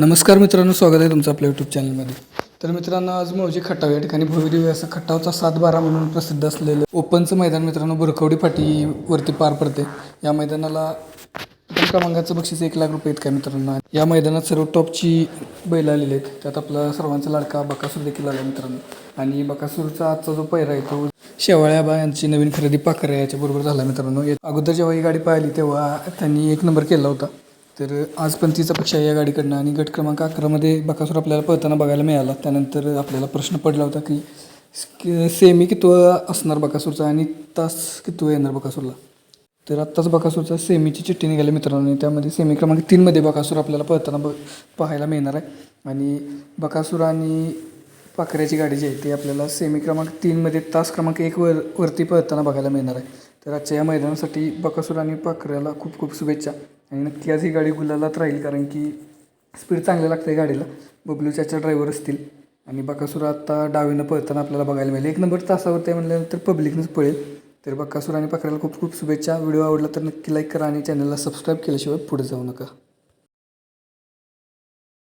नमस्कार मित्रांनो स्वागत आहे तुमचं आपल्या यूट्यूब चॅनलमध्ये तर मित्रांनो आज मौजी खटाव या ठिकाणी भव्यदिव्य असं खटावचा सात बारा म्हणून प्रसिद्ध असलेलं ओपनचं मैदान मित्रांनो बुरखवडी फाटीवरती पार पडते या मैदानाला प्रथम क्रमांकाचं बक्षीस एक लाख रुपये आहेत काय मित्रांनो. या मैदानात सर्व टॉपची बैल आलेली आहेत. त्यात आपला सर्वांचा लाडका बकासूर देखील आला मित्रांनो. आणि बकासूरचा आजचा जो पैरा आहे तो शेवाळ्याबा यांची नवीन खरेदी पाखरे याच्याबरोबर झाला मित्रांनो. अगोदर जेव्हा ही गाडी पाहिली तेव्हा त्यांनी एक नंबर केला होता. तर आज पण तिचा पक्ष आहे या गाडीकडनं आणि गट क्रमांक अकरामध्ये बकासूर आपल्याला पळताना बघायला मिळाला. त्यानंतर आपल्याला प्रश्न पडला होता की सेमी कितव असणार बकासूरचा आणि तास कितव येणार बकासूरला? तर आत्ताच बकासूरचा सेमीची चिठ्ठी निघाली मित्रांनो आणि त्यामध्ये सेमी क्रमांक तीनमध्ये बकासूर आपल्याला पळताना ब पाहायला मिळणार आहे. आणि बकासूर आणि पाखऱ्याची गाडी जी आहे ती आपल्याला सेमी क्रमांक तीनमध्ये तास क्रमांक एक वर वरती पळताना बघायला मिळणार आहे. तर आजच्या या मैदानासाठी बकासूर आणि पाखऱ्याला खूप खूप शुभेच्छा. आणि नक्की आज ही गाडी गुलालात राहील कारण की स्पीड चांगलं लागतं आहे गाडीला. बबलू चाचा ड्रायव्हर असतील. आणि बकासूर आता डावीनं पळताना आपल्याला बघायला मिळेल. एक नंबर तासावर ते म्हटल्यानंतर पब्लिकनंच पळेल. तर बकासूर आणि पाखऱ्याला खूप खूप शुभेच्छा. व्हिडिओ आवडला तर नक्की लाईक करा आणि चॅनलला सबस्क्राईब केल्याशिवाय पुढे जाऊ नका.